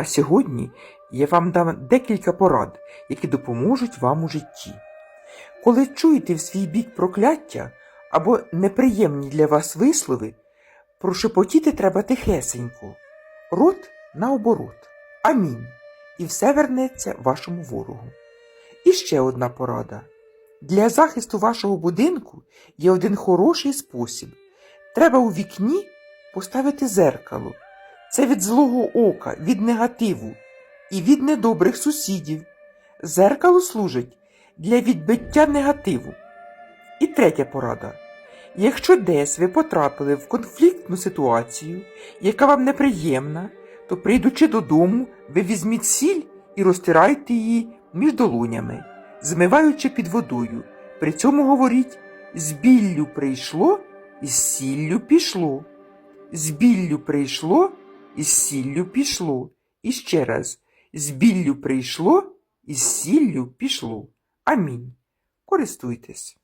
А сьогодні я вам дам декілька порад, які допоможуть вам у житті. Коли чуєте в свій бік прокляття або неприємні для вас вислови, прошепотіти треба тихесенько, рот наоборот. Амінь. І все вернеться вашому ворогу. І ще одна порада. Для захисту вашого будинку є один хороший спосіб. Треба у вікні поставити зеркало. Це від злого ока, від негативу і від недобрих сусідів. Зеркало служить для відбиття негативу. І третя порада. Якщо десь ви потрапили в конфліктну ситуацію, яка вам неприємна, то прийдучи додому, ви візьміть сіль і розтирайте її між долонями, змиваючи під водою. При цьому говоріть з біллю прийшло і з сіллю пішло. З біллю прийшло і з сіллю пішло. І ще раз з біллю прийшло із сіллю пішло. Амінь. Користуйтесь.